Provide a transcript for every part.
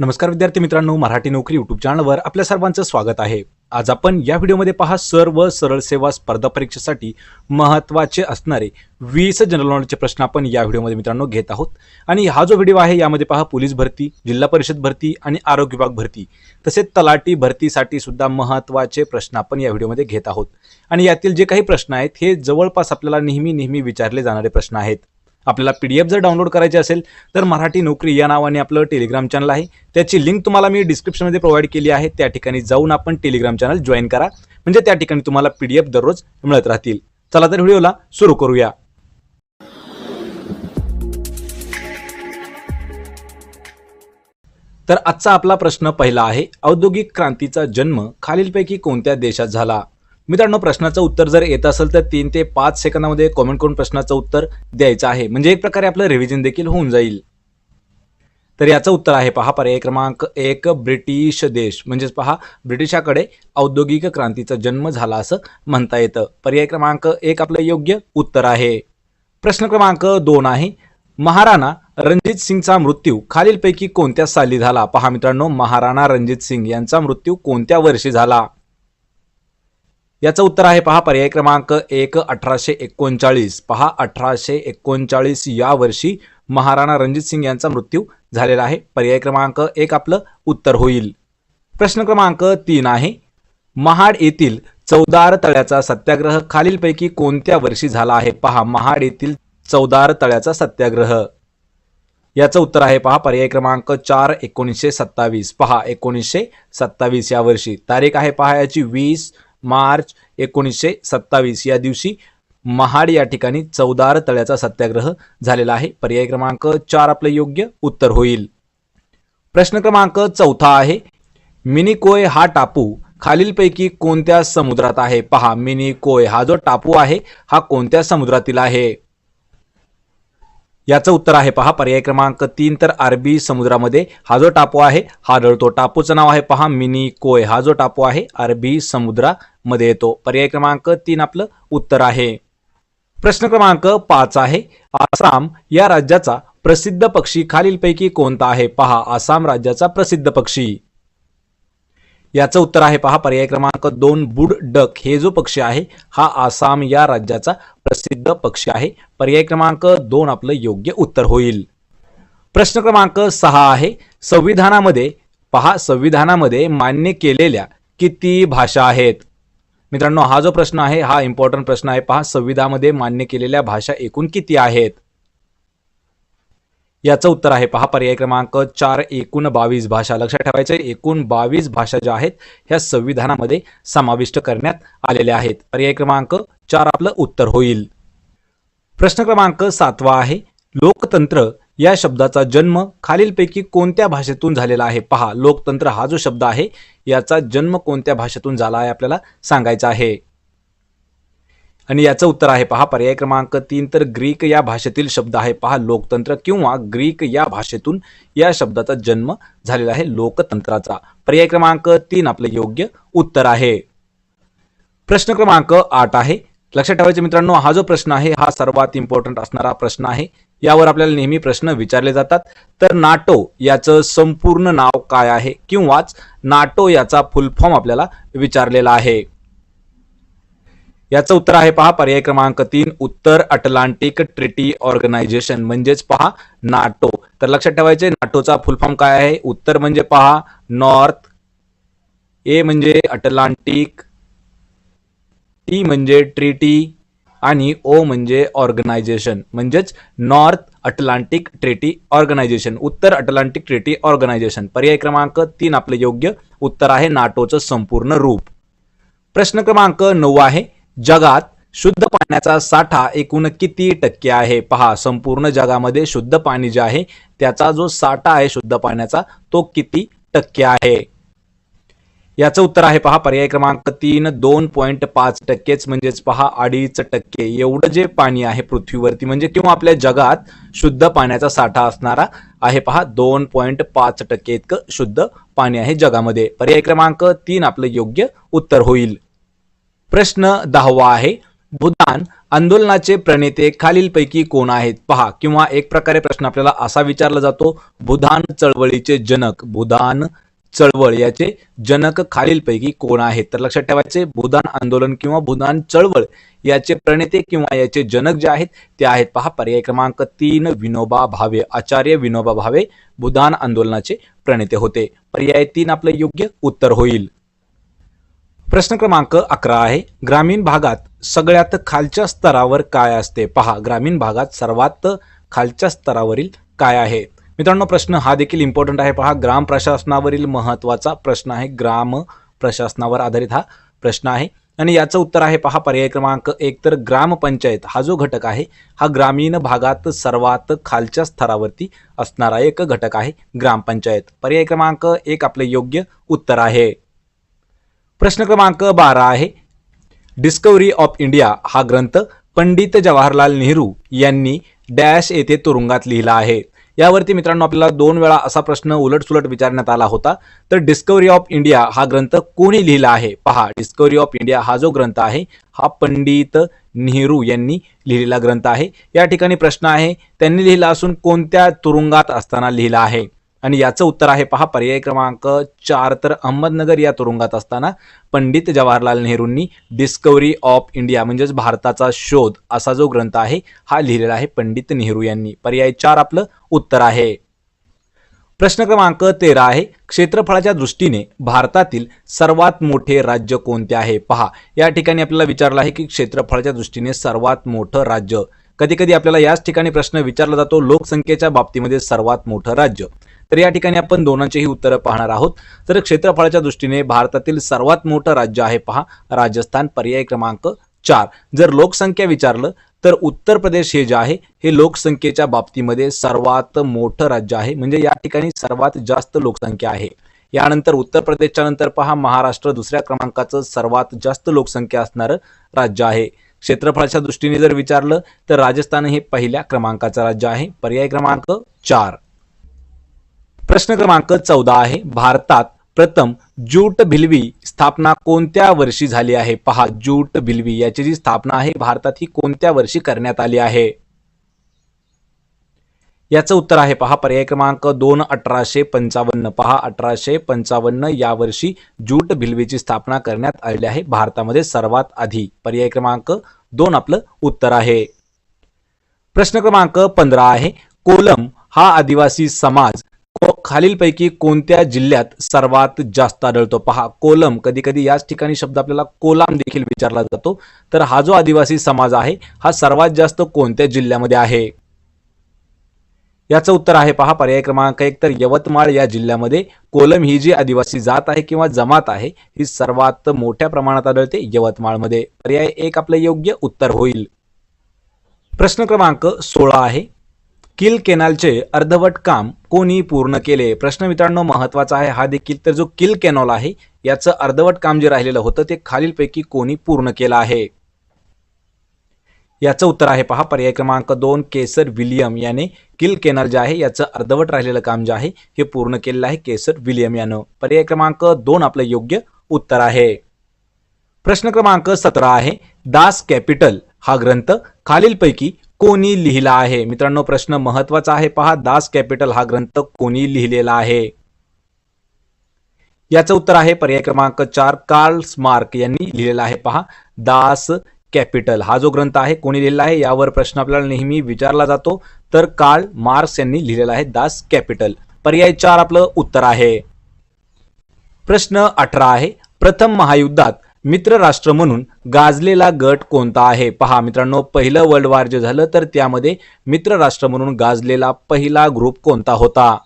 नमस्कार विद्यार्थी मित्रांनो मराठी नोकरी युट्यूब चॅनलवर आपल्या सर्वांचं स्वागत आहे. आज आपण या व्हिडिओमध्ये पहा सर्व सरळ सेवा स्पर्धा परीक्षेसाठी महत्त्वाचे असणारे वीस जनरल नॉलेजचे प्रश्न आपण या व्हिडिओमध्ये मित्रांनो घेत आहोत. आणि हा जो व्हिडिओ आहे यामध्ये पहा पोलीस भरती जिल्हा परिषद भरती आणि आरोग्य विभाग भरती. तसेच तलाटी भरतीसाठी सुद्धा महत्त्वाचे प्रश्न आपण या व्हिडिओमध्ये घेत आहोत. आणि यातील जे काही प्रश्न आहेत हे जवळपास आपल्याला नेहमी नेहमी विचारले जाणारे प्रश्न आहेत. आपल्याला पी डी एफ जर डाउनलोड करायची असेल तर मराठी नोकरी या नावाने आपलं टेलिग्राम चॅनल आहे. त्याची लिंक तुम्हाला मी डिस्क्रिप्शनमध्ये प्रोव्हाइड केली आहे. त्या ठिकाणी जाऊन आपण टेलिग्राम चॅनल जॉईन करा. म्हणजे त्या ठिकाणी तुम्हाला पी डी एफ दररोज मिळत राहतील. चला तर व्हिडिओला सुरू करूया. तर आजचा आपला प्रश्न पहिला आहे औद्योगिक क्रांतीचा जन्म खालीलपैकी कोणत्या देशात झाला? मित्रांनो प्रश्नाचं उत्तर जर येत असेल तर तीन ते पाच सेकंदामध्ये कॉमेंट करून प्रश्नाचं उत्तर द्यायचं आहे. म्हणजे एक प्रकारे आपलं रिव्हिजन देखील होऊन जाईल. तर याचं उत्तर आहे पहा पर्याय क्रमांक एक ब्रिटिश देश. म्हणजेच पहा ब्रिटिशाकडे औद्योगिक क्रांतीचा जन्म झाला असं म्हणता येतं. पर्याय क्रमांक एक आपलं योग्य उत्तर आहे. प्रश्न क्रमांक दोन आहे महाराणा रणजित सिंगचा मृत्यू खालीलपैकी कोणत्या साली झाला? पहा मित्रांनो महाराणा रणजित सिंग यांचा मृत्यू कोणत्या वर्षी झाला? याचं उत्तर आहे पहा पर्याय क्रमांक एक अठराशे एकोणचाळीस. पहा अठराशे एकोणचाळीस या वर्षी महाराणा रणजित सिंग यांचा मृत्यू झालेला आहे. पर्याय क्रमांक एक आपलं उत्तर होईल. प्रश्न क्रमांक तीन आहे महाड येथील चौदार तळ्याचा सत्याग्रह खालीलपैकी कोणत्या वर्षी झाला आहे? पहा महाड येथील चौदार तळ्याचा सत्याग्रह. याचं उत्तर आहे पहा पर्याय क्रमांक चार एकोणीसशे सत्तावीस. पहा एकोणीसशे सत्तावीस या वर्षी. तारीख आहे पहा याची वीस मार्च एकोणीसशे सत्तावीस. या दिवशी महाड या ठिकाणी चौदार तळ्याचा सत्याग्रह झालेला आहे. पर्याय क्रमांक चार आपलं योग्य उत्तर होईल. प्रश्न क्रमांक चौथा आहे मिनिकोय हा टापू खालीलपैकी कोणत्या समुद्रात आहे? पहा मिनिकोय हा जो टापू आहे हा कोणत्या समुद्रातील आहे? याचं उत्तर आहे पहा. पर्याय क्रमांक तीन तर अरबी समुद्रामध्ये हा जो टापू आहे हा आढळतो टापूचं नाव आहे पहा मिनी कोय. हा जो टापू आहे अरबी समुद्रामध्ये येतो. पर्याय क्रमांक तीन आपलं उत्तर आहे. प्रश्न क्रमांक पाच आहे. आसाम या राज्याचा प्रसिद्ध पक्षी खालीलपैकी कोणता आहे? पहा आसाम राज्याचा प्रसिद्ध पक्षी. याचं उत्तर आहे पहा पर्याय क्रमांक दोन बुड डक. हे जो पक्षी आहे हा आसाम या राज्याचा प्रसिद्ध पक्षी आहे. पर्याय क्रमांक दोन आपलं योग्य उत्तर होईल. प्रश्न क्रमांक सहा आहे. संविधानामध्ये पहा संविधानामध्ये मान्य केलेल्या किती भाषा आहेत? मित्रांनो हा जो प्रश्न आहे हा इम्पॉर्टंट प्रश्न आहे. पहा संविधानामध्ये मान्य केलेल्या भाषा एकूण किती आहेत? याचं उत्तर आहे. पहा पर्याय क्रमांक चार एकूण बावीस भाषा. लक्षात ठेवायचं एकूण बावीस भाषा ज्या आहेत ह्या संविधानामध्ये समाविष्ट करण्यात आलेल्या आहेत. पर्याय क्रमांक चार आपलं उत्तर होईल. प्रश्न क्रमांक सातवा आहे. लोकतंत्र या शब्दाचा जन्म खालीलपैकी कोणत्या भाषेतून झालेला आहे? पहा लोकतंत्र हा जो शब्द आहे याचा जन्म कोणत्या भाषेतून झाला आहे आपल्याला सांगायचा आहे. आणि याचं उत्तर आहे पहा पर्याय क्रमांक तीन तर ग्रीक या भाषेतील शब्द आहे पहा लोकतंत्र किंवा ग्रीक या भाषेतून या शब्दाचा जन्म झालेला आहे लोकतंत्राचा. पर्याय क्रमांक तीन आपलं योग्य उत्तर आहे. प्रश्न क्रमांक आठ आहे. लक्षात ठेवायचे मित्रांनो हा जो प्रश्न आहे हा सर्वात इम्पॉर्टंट असणारा प्रश्न आहे. यावर आपल्याला नेहमी प्रश्न विचारले जातात. तर नाटो याचं संपूर्ण नाव काय आहे? किंवाच नाटो याचा फुल फॉर्म आपल्याला विचारलेला आहे. याचं उत्तर आहे पहा पर्याय क्रमांक तीन उत्तर अटलांटिक ट्रिटी ऑर्गनायझेशन. म्हणजेच पहा नाटो. तर लक्षात ठेवायचे नाटोचा फुल फॉर्म काय आहे? उत्तर म्हणजे पहा नॉर्थ. ए म्हणजे अटलांटिक टी म्हणजे ट्रिटी आणि ओ म्हणजे ऑर्गनायझेशन. म्हणजेच नॉर्थ अटलांटिक ट्रिटी ऑर्गनायझेशन. उत्तर अटलांटिक ट्रिटी ऑर्गनायझेशन. पर्याय क्रमांक तीन आपलं योग्य उत्तर आहे नाटोचं संपूर्ण रूप. प्रश्न क्रमांक नऊ आहे. जगात शुद्ध पाण्याचा साठा एकूण किती टक्के आहे? पहा संपूर्ण जगामध्ये शुद्ध पाणी जे आहे त्याचा जो साठा आहे शुद्ध पाण्याचा तो किती टक्के आहे? याचं उत्तर आहे पहा पर्याय क्रमांक तीन दोन पॉईंट पाच टक्केच. म्हणजेच पहा अडीच टक्के. एवढं जे पाणी आहे पृथ्वीवरती म्हणजे किंवा आपल्या जगात शुद्ध पाण्याचा साठा असणारा आहे पहा दोन पॉईंट पाच टक्के इतकं शुद्ध पाणी आहे जगामध्ये. पर्याय क्रमांक तीन आपलं योग्य उत्तर होईल. प्रश्न दहावा आहे. भूदान आंदोलनाचे प्रणेते खालीलपैकी कोण आहेत? पहा किंवा एक प्रकारे प्रश्न आपल्याला असा विचारला जातो भूदान चळवळीचे जनक भूदान चळवळ याचे जनक खालीलपैकी कोण आहेत? तर लक्षात ठेवायचे भूदान आंदोलन किंवा भूदान चळवळ याचे प्रणेते किंवा याचे जनक जे आहेत ते आहेत पहा पर्याय क्रमांक तीन विनोबा भावे आचार्य विनोबा भावे भूदान आंदोलनाचे प्रणेते होते. पर्याय तीन आपलं योग्य उत्तर होईल. प्रश्न क्रमांक अकरा आहे. ग्रामीण भागात सगळ्यात खालच्या स्तरावर काय असते? पहा ग्रामीण भागात सर्वात खालच्या स्तरावरील काय आहे? मित्रांनो प्रश्न हा देखील इम्पॉर्टंट आहे. पहा ग्राम प्रशासनावरील महत्त्वाचा प्रश्न आहे. ग्राम प्रशासनावर आधारित हा प्रश्न आहे. आणि याचं उत्तर आहे पहा पर्याय क्रमांक एक. तर ग्रामपंचायत हा जो घटक आहे हा ग्रामीण भागात सर्वात खालच्या स्तरावरती असणारा एक घटक आहे ग्रामपंचायत पर्याय क्रमांक एक आपले योग्य उत्तर आहे. प्रश्न क्रमांक बारा आहे. डिस्कवरी ऑफ इंडिया हा ग्रंथ पंडित जवाहरलाल नेहरू यांनी डॅश येथे तुरुंगात लिहिला आहे. यावरती मित्रांनो आपल्याला दोन वेळा असा प्रश्न उलटसुलट विचारण्यात आला होता. तर डिस्कवरी ऑफ इंडिया हा ग्रंथ कोणी लिहिला आहे? पहा डिस्कवरी ऑफ इंडिया हा जो ग्रंथ आहे हा पंडित नेहरू यांनी लिहिलेला ग्रंथ आहे. या ठिकाणी प्रश्न आहे त्यांनी लिहिला असून कोणत्या तुरुंगात असताना लिहिला आहे? आणि याचं उत्तर आहे पहा पर्याय क्रमांक चार तर अहमदनगर या तुरुंगात असताना पंडित जवाहरलाल नेहरूंनी डिस्कवरी ऑफ इंडिया म्हणजेच भारताचा शोध असा जो ग्रंथ आहे हा लिहिलेला आहे पंडित नेहरू यांनी. पर्याय चार आपलं उत्तर आहे. प्रश्न क्रमांक तेरा आहे क्षेत्रफळाच्या दृष्टीने भारतातील सर्वात मोठे राज्य कोणते आहे? पहा या ठिकाणी आपल्याला विचारलं आहे की क्षेत्रफळाच्या दृष्टीने सर्वात मोठं राज्य. कधी कधी आपल्याला याच ठिकाणी प्रश्न विचारला जातो लोकसंख्येच्या बाबतीमध्ये सर्वात मोठं राज्य. तर या ठिकाणी आपण दोनांचेही उत्तरं पाहणार आहोत. तर क्षेत्रफळाच्या दृष्टीने भारतातील सर्वात मोठं राज्य आहे पहा राजस्थान पर्याय क्रमांक चार. जर लोकसंख्या विचारलं तर उत्तर प्रदेश हे जे आहे हे लोकसंख्येच्या बाबतीमध्ये सर्वात मोठं राज्य आहे. म्हणजे या ठिकाणी सर्वात जास्त लोकसंख्या आहे. यानंतर उत्तर प्रदेशच्या नंतर पहा महाराष्ट्र दुसऱ्या क्रमांकाचं सर्वात जास्त लोकसंख्या असणारं राज्य आहे. क्षेत्रफळाच्या दृष्टीने जर विचारलं तर राजस्थान हे पहिल्या क्रमांकाचं राज्य आहे. पर्याय क्रमांक चार. प्रश्न क्रमांक चौदा आहे. भारतात प्रथम ज्यूट भिलवी स्थापना कोणत्या वर्षी झाली आहे? पहा ज्यूट भिलवी याची जी स्थापना आहे भारतात ही कोणत्या वर्षी करण्यात आली आहे? याचं उत्तर आहे पहा पर्याय क्रमांक दोन अठराशे पंचावन्न. पहा अठराशे पंचावन्न या वर्षी ज्यूट भिलवीची स्थापना करण्यात आलेली आहे भारतामध्ये सर्वात आधी. पर्याय क्रमांक दोन आपलं उत्तर आहे. प्रश्न क्रमांक पंधरा आहे. कोलम हा आदिवासी समाज खालीलपैकी कोणत्या जिल्ह्यात सर्वात जास्त आढळतो? पहा कोलम. कधी कधी याच ठिकाणी शब्द आपल्याला कोलाम देखील विचारला जातो. तर हा जो आदिवासी समाज आहे हा सर्वात जास्त कोणत्या जिल्ह्यामध्ये आहे? याचं उत्तर आहे पहा पर्याय क्रमांक एक तर यवतमाळ या जिल्ह्यामध्ये कोलम ही जी आदिवासी जात आहे किंवा जमात आहे ही सर्वात मोठ्या प्रमाणात आढळते यवतमाळमध्ये. पर्याय एक आपलं योग्य उत्तर होईल. प्रश्न क्रमांक सोळा आहे. किल केनालचे अर्धवट काम कोणी पूर्ण केले? प्रश्न मित्रांनो महत्त्वाचा आहे. हा देखील तर जो किल कॅनॉल आहे याचं अर्धवट काम जे राहिलेलं होतं ते खालीलपैकी कोणी पूर्ण केलं आहे? याचं उत्तर आहे पहा. पर्याय क्रमांक दोन केसर विलियम याने किल केनल जे आहे याचं अर्धवट राहिलेलं काम जे आहे हे पूर्ण केलेलं आहे केसर विलियम यानं. पर्याय क्रमांक दोन आपलं योग्य उत्तर आहे. प्रश्न क्रमांक सतरा आहे. दास कॅपिटल हा ग्रंथ खालीलपैकी कोणी लिहिला आहे? मित्रांनो प्रश्न महत्त्वाचा आहे. पहा दास कॅपिटल हा ग्रंथ कोणी लिहिलेला आहे? याचं उत्तर आहे पर्याय क्रमांक चार कार्ल स्मार्क यांनी लिहिलेला आहे. पहा दास कॅपिटल हा जो ग्रंथ आहे कोणी लिहिलेला आहे? यावर प्रश्न आपल्याला नेहमी विचारला जातो. तर कार्ल मार्क्स यांनी लिहिलेला आहे दास कॅपिटल. पर्याय चार आपलं उत्तर आहे. प्रश्न अठरा आहे. प्रथम महायुद्धात मित्र राष्ट्र म्हणून गाजलेला गट कोणता आहे? पहा मित्रांनो पहिलं वर्ल्ड वॉर जे झालं तर त्यामध्ये मित्र राष्ट्र म्हणून गाजलेला पहिला ग्रुप कोणता होता?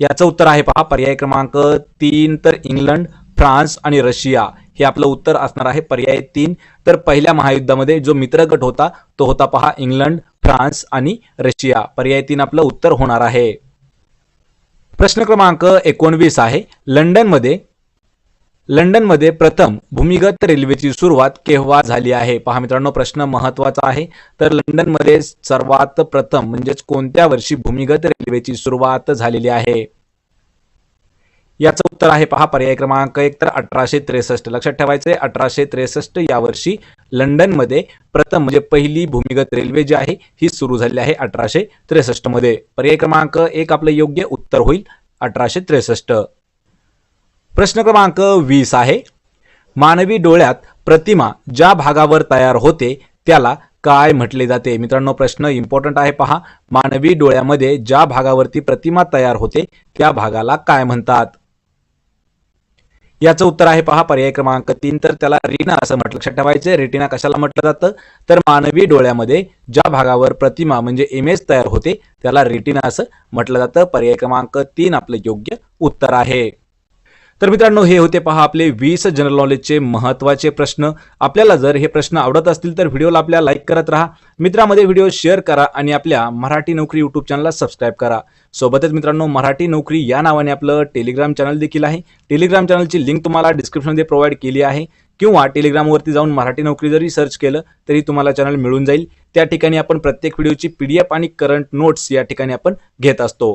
याचं उत्तर आहे पहा पर्याय क्रमांक तीन तर इंग्लंड फ्रान्स आणि रशिया. हे आपलं उत्तर असणार आहे पर्याय तीन. तर पहिल्या महायुद्धामध्ये जो मित्र गट होता तो होता पहा इंग्लंड फ्रान्स आणि रशिया. पर्याय तीन आपलं उत्तर होणार आहे. प्रश्न क्रमांक एकोणवीस आहे. लंडनमध्ये लंडनमध्ये प्रथम भूमिगत रेल्वेची सुरुवात केव्हा झाली आहे? पहा मित्रांनो प्रश्न महत्त्वाचा आहे. तर लंडनमध्ये सर्वात प्रथम म्हणजेच कोणत्या वर्षी भूमिगत रेल्वेची सुरुवात झालेली आहे? याचं उत्तर आहे पहा पर्याय क्रमांक एक तर अठराशे त्रेसष्ट. लक्षात ठेवायचे अठराशे त्रेसष्ट या वर्षी लंडनमध्ये प्रथम म्हणजे पहिली भूमिगत रेल्वे जी आहे ही सुरू झालेली आहे अठराशे त्रेसष्टमध्ये. पर्याय क्रमांक एक आपलं योग्य उत्तर होईल अठराशे त्रेसष्ट. प्रश्न क्रमांक वीस आहे. मानवी डोळ्यात प्रतिमा ज्या भागावर तयार होते त्याला काय म्हटले जाते? मित्रांनो प्रश्न इम्पॉर्टंट आहे. पहा मानवी डोळ्यामध्ये ज्या भागावरती प्रतिमा तयार होते त्या भागाला काय म्हणतात? याचं उत्तर आहे पहा पर्याय क्रमांक तीन. तर त्याला रिना असं म्हटलं लक्षात ठेवायचं रेटिना कशाला म्हटलं जातं? तर मानवी डोळ्यामध्ये ज्या भागावर प्रतिमा म्हणजे इमेज तयार होते त्याला रेटिना असं म्हटलं जातं. पर्याय क्रमांक तीन आपलं योग्य उत्तर आहे. तर मित्रांनो हे होते पहा आपले वीस जनरल नॉलेजचे महत्त्वाचे प्रश्न. आपल्याला जर हे प्रश्न आवडत असतील तर व्हिडिओला आपल्या लाईक करत राहा. मित्रामध्ये व्हिडिओ शेअर करा आणि आपल्या मराठी नोकरी यूट्यूब चॅनलला सबस्क्राईब करा. सोबतच मित्रांनो मराठी नोकरी या नावाने आपलं टेलिग्राम चॅनल देखील आहे. टेलिग्राम चॅनलची लिंक तुम्हाला डिस्क्रिप्शनमध्ये प्रोव्हाइड केली आहे. किंवा टेलिग्रामवरती जाऊन मराठी नोकरी जरी सर्च केलं तरी तुम्हाला चॅनल मिळून जाईल. त्या ठिकाणी आपण प्रत्येक व्हिडिओची पीडीएफ आणि करंट नोट्स या ठिकाणी आपण घेत असतो.